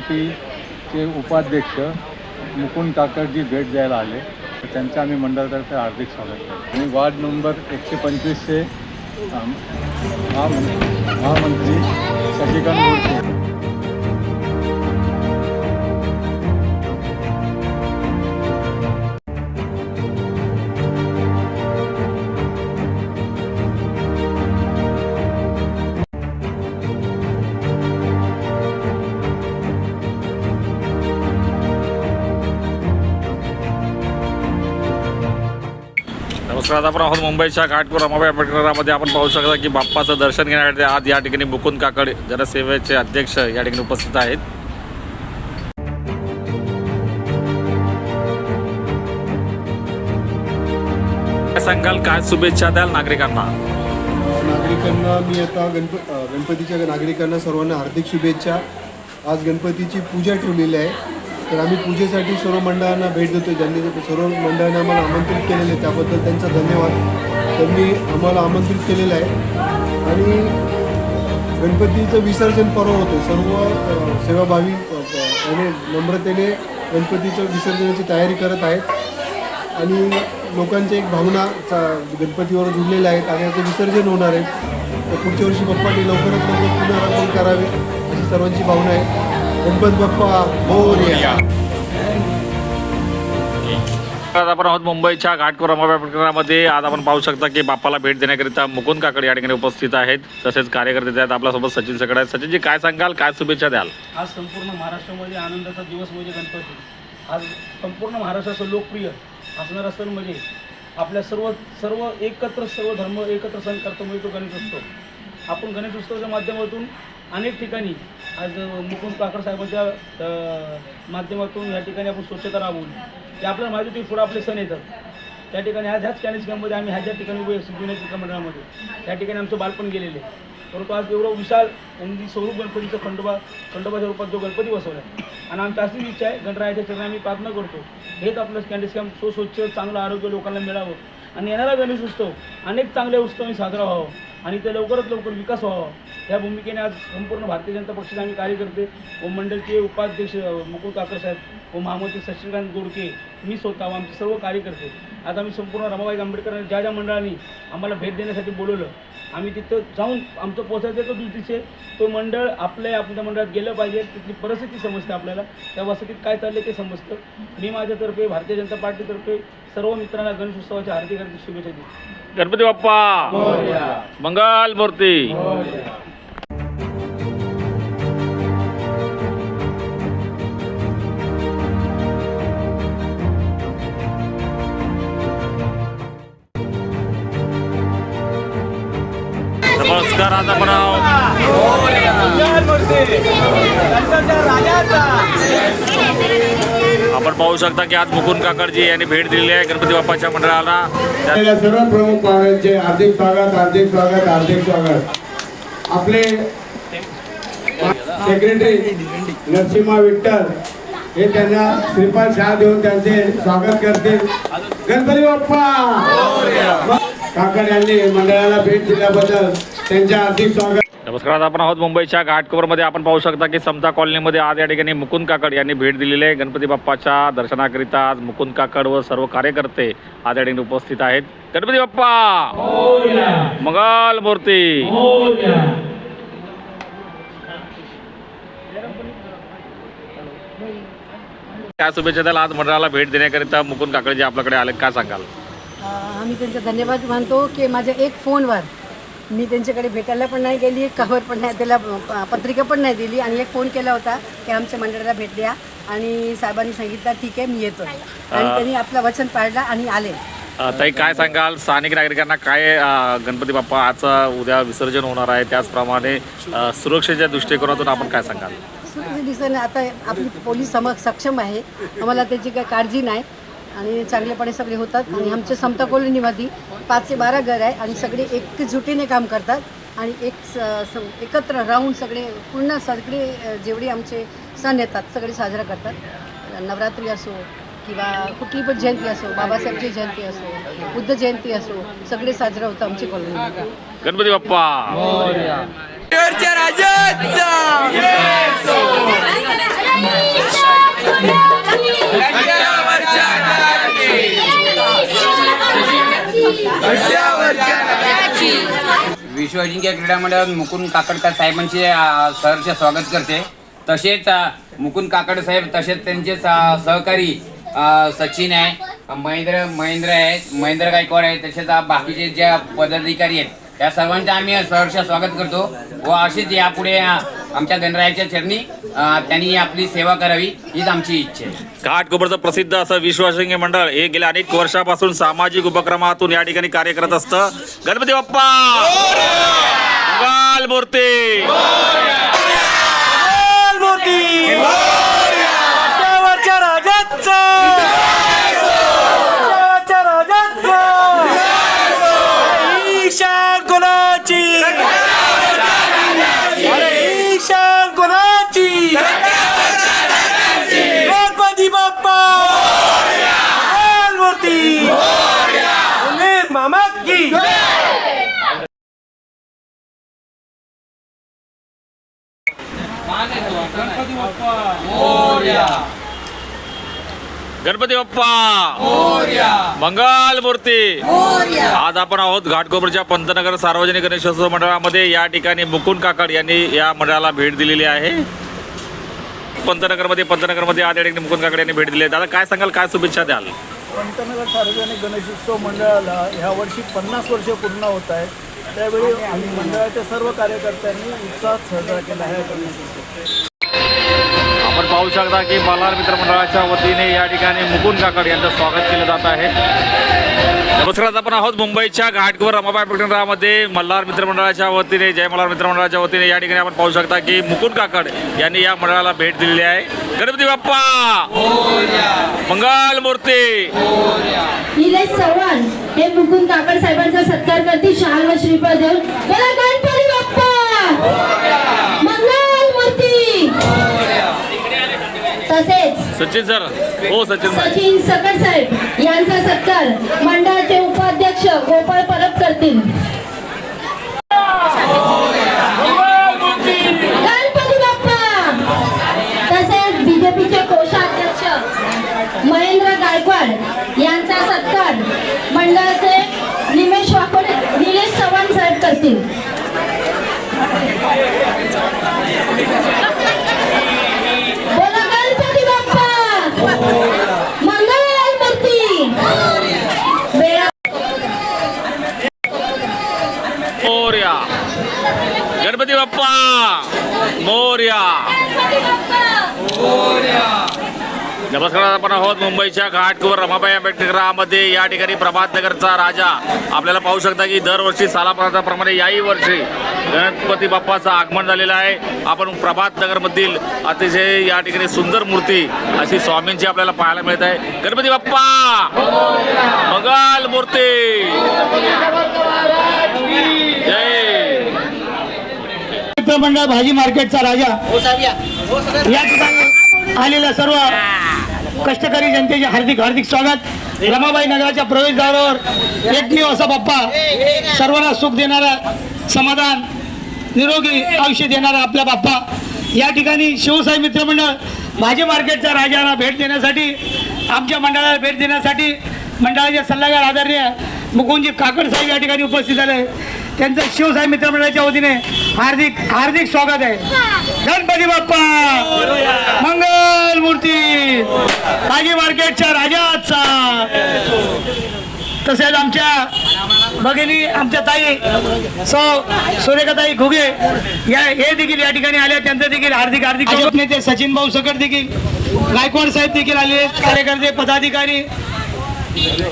मंडळाला जे पीचे उपाध्यक्ष मुकुंद काकडजी भेट द्यायला आले. तर त्यांचं आम्ही मंडळातर्फे हार्दिक स्वागत करतो. आणि वार्ड नंबर एकशे पंचवीसचे महामंत्री शशिकांत नमस्कार आपण आहोत मुंबईच्या घाटकोर रमाबाई आंबेडकरामध्ये आपण पाहू शकता की बाप्पाचं दर्शन घेण्यासाठी आज या ठिकाणी मुकुंद काकड जनसेवेचे अध्यक्ष या ठिकाणी उपस्थित आहेत. काय सांगाल काय? शुभेच्छा द्याल नागरिकांना. नागरिकांना मी आता गणप गणपतीच्या नागरिकांना सर्वांना हार्दिक शुभेच्छा. आज गणपतीची पूजा ठेवलेली आहे. तर आम्ही पूजेसाठी सर्व मंडळांना भेट देतो ज्यांनी सर्व मंडळांनी आम्हाला आमंत्रित केलेले आहे त्याबद्दल त्यांचा धन्यवाद. त्यांनी आम्हाला आमंत्रित केलेलं आहे. आणि गणपतीचं विसर्जन पर्व होतं सर्व सेवाभावी आणि नम्रतेने गणपतीचं विसर्जनाची तयारी करत आहेत. आणि लोकांची एक भावना चा- गणपतीवर जुळलेल्या आहेत आणि याचं विसर्जन होणार आहे. तर पुढच्या वर्षी बाप्पांनी लवकरात लवकर पुनरागमन करावे अशी सर्वांची भावना आहे. गणपत बाप्पा मोरया. आज आपण आहोत मुंबईच्या घाटकोर आंबेडकरामध्ये आज आपण पाहू शकता की बाप्पाला भेट देण्याकरिता मुकुंद काकड या ठिकाणी उपस्थित आहेत. तसेच कार्यकर्ते आहेत आपल्यासोबत सचिन सकड आहेत. सचिनजी काय सांगाल? काय शुभेच्छा द्याल? आज संपूर्ण महाराष्ट्रामध्ये आनंदाचा दिवस म्हणजे गणपती. आज संपूर्ण महाराष्ट्राचं लोकप्रिय असणारा सण म्हणजे आपल्या सर्व सर्व एकत्र सर्व धर्म एकत्र सण करतो म्हणजे तो गणेशोत्सव आपण गणेशोत्सवाच्या माध्यमातून अनेक ठिकाणी आज मुकुंद काकड साहेबांच्या माध्यमातून या ठिकाणी आपण स्वच्छता राबवली. ते आपल्याला माहिती होती पुढे आपले सण येतात. त्या ठिकाणी आज ह्याच कॅनेस कॅम्पमध्ये आम्ही ह्या ज्या ठिकाणी उभे जुन्या चित्रमंडळामध्ये त्या ठिकाणी आमचं बालपण गेलेले आहे. परंतु आज एवढं विशाल म्हणजे स्वरूप गणपतीचं खंडोबा खंडोबाच्या रूपात जो गणपती बसवला आहे. आणि आमची अशीच इच्छा आहे गणरायाच्या चरणी आम्ही प्रार्थना करतो. हेच आपलं कॅन्डिस कॅम्प सुस्वच्छ चांगलं आरोग्य लोकांना मिळावं. आणि येणारा गणेश उत्सव अनेक चांगले उत्सवांनी साजरा व्हावं. आणि ते लवकरात लवकर विकास व्हावा. या भूमिकेने आज संपूर्ण भारतीय जनता पक्षाचे आम्ही कार्यकर्ते व मंडळचे उपाध्यक्ष मुकुल काकर साहेब व महामंत्री शशिकांत गोडके मी स्वतः व आमचे सर्व कार्यकर्ते. आता आम्ही संपूर्ण रमाबाई आंबेडकर ज्या ज्या मंडळांनी आम्हाला भेट देण्यासाठी बोलवलं आम्ही तिथं जाऊन आमचं पोचायचं तर दृष्टीचे तो मंडळ आपल्या आपल्या मंडळात गेलं पाहिजे. तिथली परिस्थिती समजते आपल्याला. त्या वसतीत काय चाललं ते समजतं. मी माझ्यातर्फे भारतीय जनता पार्टीतर्फे सर्व मित्रांना गणेश उत्सवाच्या हार्दिक हार्दिक शुभेच्छा देतो. गणपती बाप्पा! मंगल मूर्ती! नमस्कार आज आपण आपण पाहू शकता की आज मुकुंद काकडजी यांनी भेट दिलेली आहे गणपती बाप्पाच्या मंडळाला. सर्व प्रमुख पाहुण्यांचे हार्दिक स्वागत हार्दिक स्वागत हार्दिक स्वागत. आपले सेक्रेटरी नरसिंहा विठ्ठल हे त्यांना श्रीपाद शहा देऊन त्यांचे स्वागत करतील. गणपती बाप्पा! काकड यांनी मंडळाला भेट दिल्याबद्दल त्यांचे हार्दिक स्वागत. नमस्कार आज आपण आहोत मुंबईच्या घाटकोपरमध्ये. आपण पाहू शकता की समता कॉलनीमध्ये आज या ठिकाणी मुकुंद काकड यांनी भेट दिलेली आहे. गणपती बाप्पाच्या दर्शनाकरिता आज मुकुंद काकड व सर्व कार्यकर्ते आज या ठिकाणी उपस्थित आहेत. गणपती बाप्पा! मंगल मूर्ती! काय शुभेच्छा द्याल आज मंडळाला भेट देण्याकरिता मुकुंद काकड जे आपल्याकडे आले काय सांगाल? आम्ही त्यांचा धन्यवाद मानतो की माझ्या एक फोनवर मी त्यांच्याकडे भेटायला पण नाही गेली कवर पण नाही त्याला पत्रिका पण नाही दिली आणि एक फोन केला होता की आमच्या मंडळाला भेट द्या आणि साहेबांनी सांगितलं ठीक आहे मी येतो आणि त्यांनी आपलं वचन पाळलं आणि आले. ताई काय सांगाल? स्थानिक नागरिकांना काय गणपती बाप्पा आजचा उद्या विसर्जन होणार आहे? त्याचप्रमाणे सुरक्षेच्या दृष्टिकोनातून आपण काय सांगाल? आता आपली पोलीस सम सक्षम आहे. आम्हाला त्याची काही काळजी नाही. आणि चांगलेपणे सगळे होतात. आणि आमचे समता कॉलनीमध्ये पाचशे बारा घर आहे आणि सगळे एकजुटीने काम करतात. आणि एक स एकत्र राहून सगळे पूर्ण सगळे जेवढे आमचे सण येतात सगळे साजरा करतात. नवरात्री असो किंवा कुठली पण जयंती असो बाबासाहेबची जयंती असो बुद्ध जयंती असो सगळे साजरा होतं आमची कॉलनी गणपती बाप्पा! विश्व अजिंक्य क्रीडा मंडळात मुकुंद काकडकर साहेबांचे सरचे स्वागत करते. तसेच मुकुंद काकड साहेब तसेच त्यांचे सहकारी सचिन आहे महेंद्र महेंद्र आहे महेंद्र गायकवाड आहे तसेच बाकीचे ज्या पदाधिकारी आहेत त्या सर्वांचं आम्ही सहर्ष स्वागत करतो. व असेच यापुढे आमच्या गणरायाच्या चरणी त्यांनी आपली सेवा करावी हीच आमची इच्छा आहे. घाटकोपरचं प्रसिद्ध असं विश्वासिंग मंडळ हे गेल्या अनेक वर्षापासून सामाजिक उपक्रमातून या ठिकाणी कार्य करत असतं. गणपती बाप्पा! मंगल मूर्ती! गणपती बाप्पा। मंगल मूर्ती आज आपण आहोत घाटकोपरच्या पंतनगर सार्वजनिक गणेशोत्सव मंडळामध्ये. या ठिकाणी मुकुंद काकड यांनी या मंडळाला भेट दिलेली आहे. पंतनगरमध्ये पंतनगरमध्ये आज या ठिकाणी मुकुंद काकड यांनी भेट दिली आहे. दादा काय सांगाल? काय शुभेच्छा द्याल? पंतनगर सार्वजनिक गणेशोत्सव मंडळाला ह्या वर्षी पन्नास वर्ष पूर्ण होत आहेत. त्यावेळी आम्ही मंडळाच्या सर्व कार्यकर्त्यांनी उत्साहात साजरा केला आहे आपण पाहू शकता की मल्हार मित्र मंडळाच्या वतीने या ठिकाणी मुकुंद काकड यांचं स्वागत केलं जात आहे. नमस्कार आज आपण आहोत मुंबईच्या घाटकोर रमाबाई पेट्रोलमध्ये मल्हार मित्र मंडळाच्या वतीने जय मल्हार मित्र मंडळाच्या वतीने या ठिकाणी आपण पाहू शकता की मुकुंद काकड यांनी या मंडळाला भेट दिलेली आहे. गणपती बाप्पा! मंगल मूर्ती! निलेश चव्हाण हे मुकुंद काकड साहेबांचा सत्कार करतील. शाल व श्रीफळ देऊन. बोला गणपती बाप्पा! मंगल मूर्ती! तसेच सचिन सर. हो सचिन सचिन सकट साहेब यांचा सत्कार मंडळाचे उपाध्यक्ष गोपाळ परब करतील. तसेच बीजेपीचे कोषाध्यक्ष महेंद्र गायकवाड यांचा सत्कार मंडळाचे निमेश वाकोडे निलेश चव्हाण साहेब करतील बोला गणपती बाप्पा मंगल मूर्ती वेळा मोर्या गणपती बाप्पा मोर्या नमस्कार आपण आहोत मुंबईच्या घाटकोवर रमाबाई आंबेडकरामध्ये या ठिकाणी प्रभात नगरचा राजा आपल्याला पाहू शकता की दरवर्षी सालाप्रमाणे याही वर्षी गणपती बाप्पाचं आगमन झालेलं आहे. आपण प्रभात नगरमधील अतिशय या ठिकाणी सुंदर मूर्ती अशी स्वामींची आपल्याला पाहायला मिळत आहे. गणपती बाप्पा! मंगल मूर्ती! जय! मित्रमंडळ भाजी मार्केटचा राजा. या. ठिकाणी आलेल्या सर्व कष्टकरी जनतेचे हार्दिक हार्दिक स्वागत. रमाबाई नगराच्या प्रवेशद्वारावर एकमेव असा बाप्पा सर्वांना सुख देणारा समाधान निरोगी आयुष्य देणारा आपला बाप्पा. या ठिकाणी शिवसाई मित्रमंडळ भाजी मार्केटच्या राजाला भेट देण्यासाठी आमच्या मंडळाला भेट देण्यासाठी मंडळाचे सल्लागार आदरणीय मुकुंदजी काकड साहेब या ठिकाणी उपस्थित झाले. त्यांचं शिवसाई मित्रमंडळाच्या वतीने हार्दिक हार्दिक स्वागत आहे. गणपती बाप्पा! मंगल मूर्ती भाजी मार्केटच्या राजाचा! तसेच आमच्या भगिनी आमच्या ताई सौ सुरेखाताई घुगे या हे देखील या ठिकाणी आले. त्यांचं देखील हार्दिक हार्दिक नेते सचिन भाऊ सकट देखील गायकवाड साहेब देखील आले. कार्यकर्ते पदाधिकारी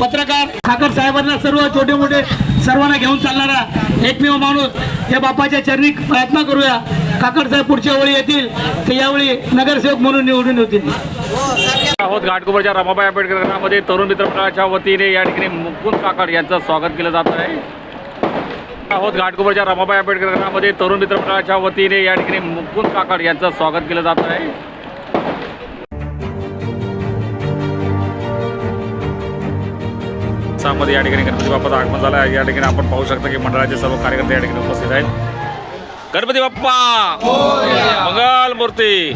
पत्रकार. ठाकर साहेबांना सर्व छोटे मोठे सर्वांना घेऊन चालणारा एकमेव माणूस या बापाच्या चरणी प्रयत्न करूया. काकडसाहेब पुढच्या वेळी येतील तर यावेळी नगरसेवक म्हणून निवडून होतील आहोत घाटकोपरच्या रमाबाई आंबेडकर घरामध्ये तरुण मित्र मंडळाच्या वतीने या ठिकाणी मुकुंद काकड यांचं स्वागत केलं जात आहे. आहोत घाटकोपरच्या रमाबाई आंबेडकर घरामध्ये तरुण मित्र मंडळाच्या वतीने या ठिकाणी मुकुंद काकड यांचं स्वागत केलं जात आहे. उत्साहामध्ये या ठिकाणी गणपती बाप्पाचं आगमन झालं आहे. या ठिकाणी आपण पाहू शकता की मंडळाचे सर्व कार्यकर्ते या ठिकाणी उपस्थित आहेत. गणपती बाप्पा! मंगल मूर्ती!